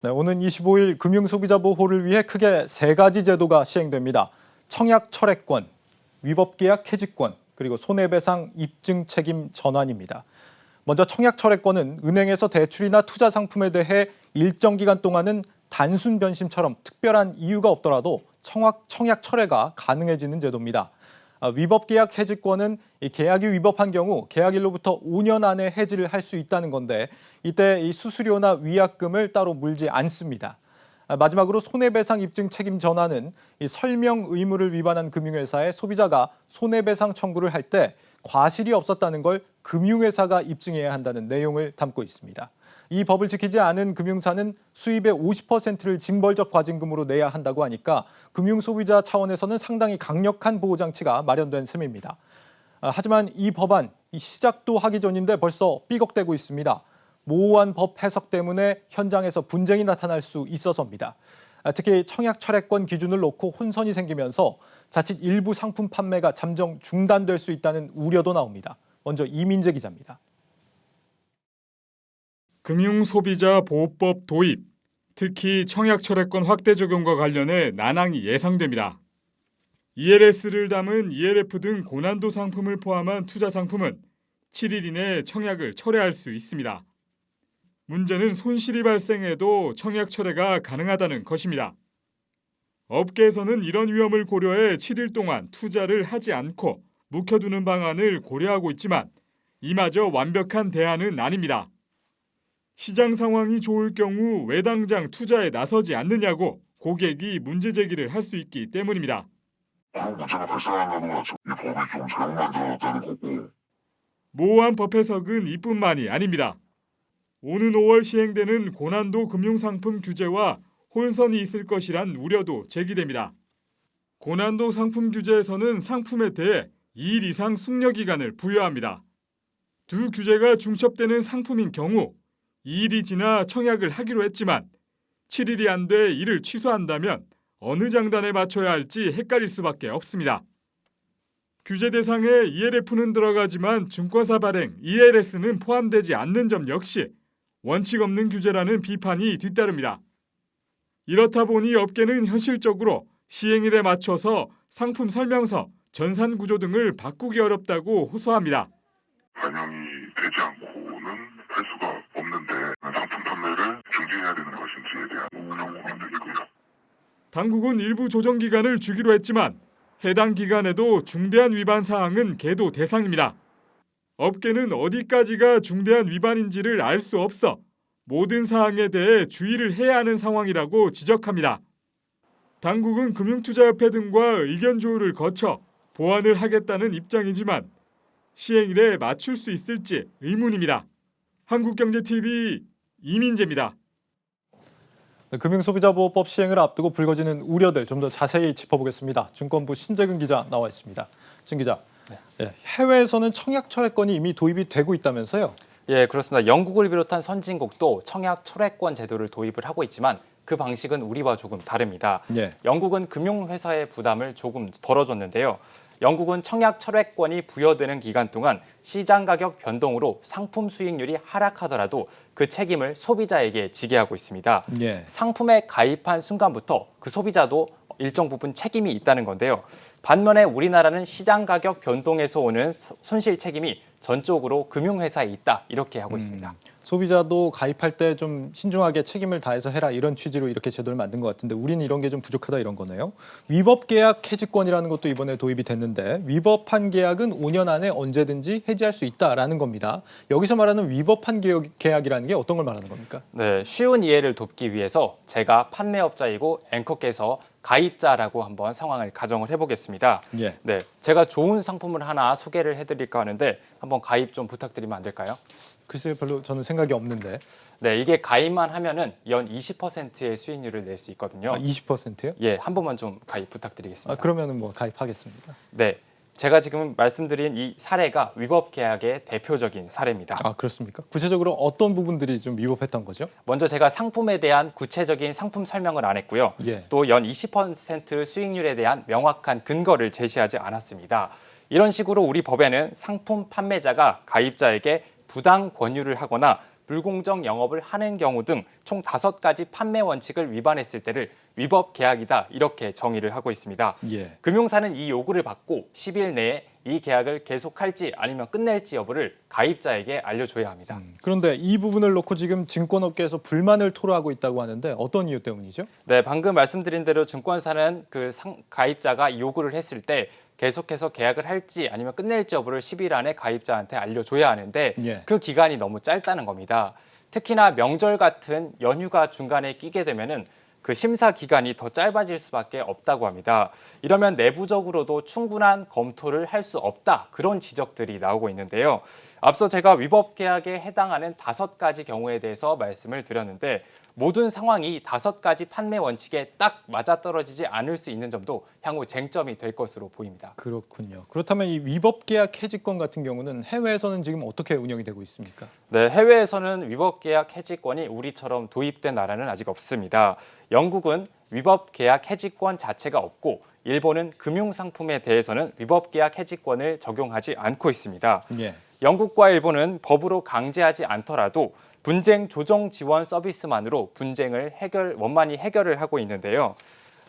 네, 오는 25일 금융소비자 보호를 위해 크게 세 가지 제도가 시행됩니다. 청약 철회권, 위법계약 해지권, 그리고 손해배상 입증 책임 전환입니다. 먼저 청약 철회권은 은행에서 대출이나 투자 상품에 대해 일정 기간 동안은 단순 변심처럼 특별한 이유가 없더라도 청약 철회가 가능해지는 제도입니다. 아, 위법 계약 해지권은 이 계약이 위법한 경우 계약일로부터 5년 안에 해지를 할 수 있다는 건데 이때 이 수수료나 위약금을 따로 물지 않습니다. 아, 마지막으로 손해배상 입증 책임 전환은 이 설명 의무를 위반한 금융회사에 소비자가 손해배상 청구를 할 때 과실이 없었다는 걸 금융회사가 입증해야 한다는 내용을 담고 있습니다. 이 법을 지키지 않은 금융사는 수입의 50%를 징벌적 과징금으로 내야 한다고 하니까 금융 소비자 차원에서는 상당히 강력한 보호 장치가 마련된 셈입니다. 아, 하지만 이 법안 이 시작도 하기 전인데 벌써 삐걱대고 있습니다. 모호한 법 해석 때문에 현장에서 분쟁이 나타날 수 있어서입니다. 아, 특히 청약 철회권 기준을 놓고 혼선이 생기면서 자칫 일부 상품 판매가 잠정 중단될 수 있다는 우려도 나옵니다. 먼저 이민재 기자입니다. 금융소비자 보호법 도입, 특히 청약 철회권 확대 적용과 관련해 난항이 예상됩니다. ELS를 담은 ELF 등 고난도 상품을 포함한 투자 상품은 7일 이내 청약을 철회할 수 있습니다. 문제는 손실이 발생해도 청약 철회가 가능하다는 것입니다. 업계에서는 이런 위험을 고려해 7일 동안 투자를 하지 않고 묵혀두는 방안을 고려하고 있지만 이마저 완벽한 대안은 아닙니다. 시장 상황이 좋을 경우 왜 당장 투자에 나서지 않느냐고 고객이 문제 제기를 할 수 있기 때문입니다. 모호한 법 해석은 이뿐만이 아닙니다. 오는 5월 시행되는 고난도 금융상품 규제와 혼선이 있을 것이란 우려도 제기됩니다. 고난도 상품 규제에서는 상품에 대해 2일 이상 숙려 기간을 부여합니다. 두 규제가 중첩되는 상품인 경우 2일이 지나 청약을 하기로 했지만 7일이 안 돼 이를 취소한다면 어느 장단에 맞춰야 할지 헷갈릴 수밖에 없습니다. 규제 대상에 ELF는 들어가지만 증권사 발행 ELS는 포함되지 않는 점 역시 원칙 없는 규제라는 비판이 뒤따릅니다. 이렇다 보니 업계는 현실적으로 시행일에 맞춰서 상품 설명서, 전산 구조 등을 바꾸기 어렵다고 호소합니다. 반영이 되지 않고는 할 수가 없는데 상품 판매를 중지해야 되는 것인지에 대한 운영 문제이고요. 당국은 일부 조정 기간을 주기로 했지만 해당 기간에도 중대한 위반 사항은 계도 대상입니다. 업계는 어디까지가 중대한 위반인지를 알 수 없어 모든 사항에 대해 주의를 해야 하는 상황이라고 지적합니다. 당국은 금융투자협회 등과 의견 조율을 거쳐 보완을 하겠다는 입장이지만 시행일에 맞출 수 있을지 의문입니다. 한국경제TV 이민재입니다. 네, 금융소비자보호법 시행을 앞두고 불거지는 우려들 좀 더 자세히 짚어보겠습니다. 증권부 신재근 기자 나와 있습니다. 신 기자, 네, 해외에서는 청약 철회권이 이미 도입이 되고 있다면서요? 예, 그렇습니다. 영국을 비롯한 선진국도 청약 철회권 제도를 도입을 하고 있지만 그 방식은 우리와 조금 다릅니다. 예. 영국은 금융회사의 부담을 조금 덜어줬는데요. 영국은 청약 철회권이 부여되는 기간 동안 시장 가격 변동으로 상품 수익률이 하락하더라도 그 책임을 소비자에게 지게 하고 있습니다. 예. 상품에 가입한 순간부터 그 소비자도 일정 부분 책임이 있다는 건데요. 반면에 우리나라는 시장 가격 변동에서 오는 서- 손실 책임이 전적으로 금융회사에 있다 이렇게 하고 있습니다. 소비자도 가입할 때 좀 신중하게 책임을 다해서 해라 이런 취지로 이렇게 제도를 만든 것 같은데 우리는 이런 게 좀 부족하다 이런 거네요. 위법 계약 해지권이라는 것도 이번에 도입이 됐는데 위법한 계약은 5년 안에 언제든지 해지할 수 있다라는 겁니다. 여기서 말하는 위법한 계약, 계약이라는 게 어떤 걸 말하는 겁니까? 네, 쉬운 이해를 돕기 위해서 제가 판매업자이고 앵커께서 가입자라고 한번 상황을 가정을 해보겠습니다. 예. 네, 제가 좋은 상품을 하나 소개를 해드릴까 하는데 한번 가입 좀 부탁드리면 안 될까요? 글쎄 별로 저는 생각이 없는데 네, 이게 가입만 하면은 연 20%의 수익률을 낼 수 있거든요. 아, 20%요? 예, 한 번만 좀 가입 아, 부탁드리겠습니다. 그러면은 뭐 가입하겠습니다. 네, 제가 지금 말씀드린 이 사례가 위법 계약의 대표적인 사례입니다. 아 그렇습니까? 구체적으로 어떤 부분들이 좀 위법했던 거죠? 먼저 제가 상품에 대한 구체적인 상품 설명을 안 했고요. 예. 또 연 20% 수익률에 대한 명확한 근거를 제시하지 않았습니다. 이런 식으로 우리 법에는 상품 판매자가 가입자에게 부당 권유를 하거나 불공정 영업을 하는 경우 등 총 다섯 가지 판매 원칙을 위반했을 때를 위법 계약이다 이렇게 정의를 하고 있습니다. 예. 금융사는 이 요구를 받고 10일 내에 이 계약을 계속할지 아니면 끝낼지 여부를 가입자에게 알려줘야 합니다. 음, 그런데 이 부분을 놓고 지금 증권업계에서 불만을 토로하고 있다고 하는데 어떤 이유 때문이죠? 네, 방금 말씀드린 대로 증권사는 그 상- 가입자가 이 요구를 했을 때 계속해서 계약을 할지 아니면 끝낼지 여부를 10일 안에 가입자한테 알려줘야 하는데 예. 그 기간이 너무 짧다는 겁니다. 특히나 명절 같은 연휴가 중간에 끼게 되면은 그 심사 기간이 더 짧아질 수밖에 없다고 합니다. 이러면 내부적으로도 충분한 검토를 할 수 없다 그런 지적들이 나오고 있는데요. 앞서 제가 위법 계약에 해당하는 다섯 가지 경우에 대해서 말씀을 드렸는데 모든 상황이 다섯 가지 판매 원칙에 딱 맞아떨어지지 않을 수 있는 점도 향후 쟁점이 될 것으로 보입니다. 그렇군요. 그렇다면 이 위법 계약 해지권 같은 경우는 해외에서는 지금 어떻게 운영이 되고 있습니까? 네, 해외에서는 위법 계약 해지권이 우리처럼 도입된 나라는 아직 없습니다. 영국은 위법 계약 해지권 자체가 없고 일본은 금융 상품에 대해서는 위법 계약 해지권을 적용하지 않고 있습니다. 예. 영국과 일본은 법으로 강제하지 않더라도 분쟁 조정 지원 서비스만으로 분쟁을 해결 원만히 해결을 하고 있는데요.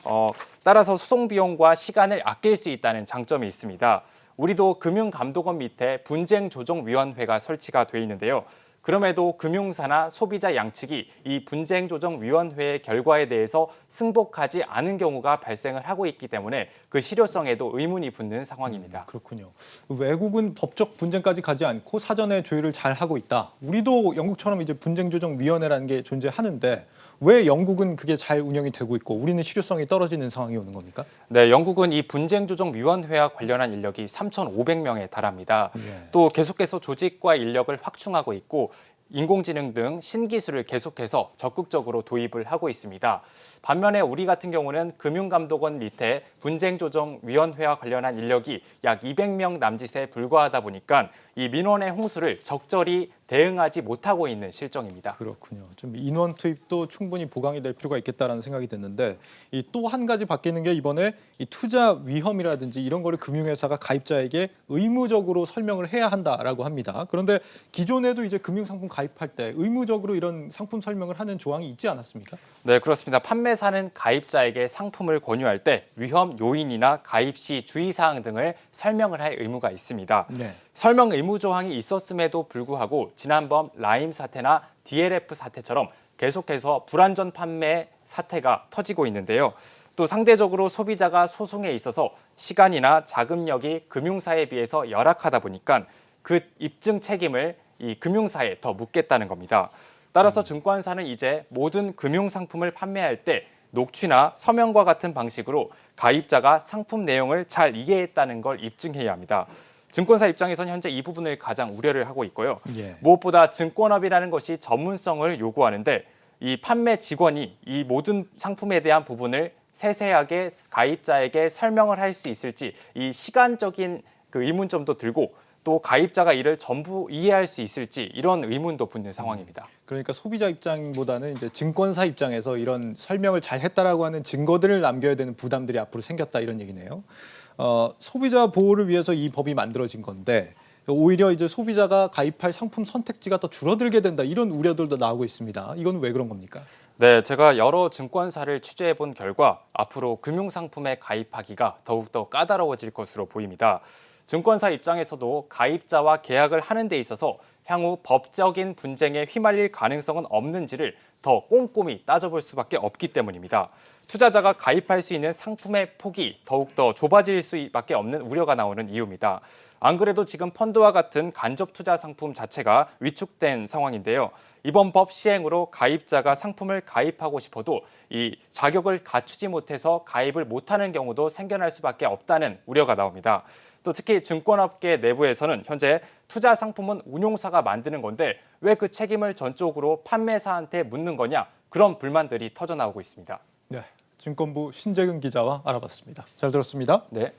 어, 따라서 소송 비용과 시간을 아낄 수 있다는 장점이 있습니다. 우리도 금융감독원 밑에 분쟁조정위원회가 설치가 돼 있는데요. 그럼에도 금융사나 소비자 양측이 이 분쟁조정위원회의 결과에 대해서 승복하지 않은 경우가 발생을 하고 있기 때문에 그 실효성에도 의문이 붙는 상황입니다. 그렇군요. 외국은 법적 분쟁까지 가지 않고 사전에 조율을 잘 하고 있다. 우리도 영국처럼 이제 분쟁조정위원회라는 게 존재하는데 왜 영국은 그게 잘 운영이 되고 있고 우리는 실효성이 떨어지는 상황이 오는 겁니까? 네, 영국은 이 분쟁조정위원회와 관련한 인력이 3,500명에 달합니다. 예. 또 계속해서 조직과 인력을 확충하고 있고 인공지능 등 신기술을 계속해서 적극적으로 도입을 하고 있습니다. 반면에 우리 같은 경우는 금융감독원 밑에 분쟁조정위원회와 관련한 인력이 약 200명 남짓에 불과하다 보니까 이 민원의 홍수를 적절히 대응하지 못하고 있는 실정입니다. 그렇군요. 좀 인원 투입도 충분히 보강이 될 필요가 있겠다라는 생각이 드는데 이또한 가지 바뀌는 게 이번에 이 투자 위험이라든지 이런 거를 금융회사가 가입자에게 의무적으로 설명을 해야 한다라고 합니다. 그런데 기존에도 이제 금융상품 가입할 때 의무적으로 이런 상품 설명을 하는 조항이 있지 않았습니까? 네, 그렇습니다. 판매사는 가입자에게 상품을 권유할 때 위험 요인이나 가입 시 주의사항 등을 설명을 할 의무가 있습니다. 네. 설명 의무 조항이 있었음에도 불구하고 지난번 라임 사태나 DLF 사태처럼 계속해서 불안전 판매 사태가 터지고 있는데요. 또 상대적으로 소비자가 소송에 있어서 시간이나 자금력이 금융사에 비해서 열악하다 보니까 그 입증 책임을 이 금융사에 더 묻겠다는 겁니다. 따라서 증권사는 이제 모든 금융 상품을 판매할 때 녹취나 서명과 같은 방식으로 가입자가 상품 내용을 잘 이해했다는 걸 입증해야 합니다. 증권사 입장에서는 현재 이 부분을 가장 우려를 하고 있고요. 예. 무엇보다 증권업이라는 것이 전문성을 요구하는데 이 판매 직원이 이 모든 상품에 대한 부분을 세세하게 가입자에게 설명을 할 수 있을지 이 시간적인 그 의문점도 들고 또 가입자가 이를 전부 이해할 수 있을지 이런 의문도 붙는 상황입니다. 그러니까 소비자 입장보다는 이제 증권사 입장에서 이런 설명을 잘 했다라고 하는 증거들을 남겨야 되는 부담들이 앞으로 생겼다 이런 얘기네요. 어, 소비자 보호를 위해서 이 법이 만들어진 건데 오히려 이제 소비자가 가입할 상품 선택지가 더 줄어들게 된다 이런 우려들도 나오고 있습니다. 이건 왜 그런 겁니까? 네, 제가 여러 증권사를 취재해 본 결과 앞으로 금융 상품에 가입하기가 더욱더 까다로워질 것으로 보입니다. 증권사 입장에서도 가입자와 계약을 하는 데 있어서 향후 법적인 분쟁에 휘말릴 가능성은 없는지를 더 꼼꼼히 따져볼 수밖에 없기 때문입니다. 투자자가 가입할 수 있는 상품의 폭이 더욱더 좁아질 수밖에 없는 우려가 나오는 이유입니다. 안 그래도 지금 펀드와 같은 간접 투자 상품 자체가 위축된 상황인데요. 이번 법 시행으로 가입자가 상품을 가입하고 싶어도 이 자격을 갖추지 못해서 가입을 못하는 경우도 생겨날 수밖에 없다는 우려가 나옵니다. 또 특히 증권업계 내부에서는 현재 투자 상품은 운용사가 만드는 건데 왜 그 책임을 전적으로 판매사한테 묻는 거냐 그런 불만들이 터져 나오고 있습니다. 네, 증권부 신재근 기자와 알아봤습니다. 잘 들었습니다. 네.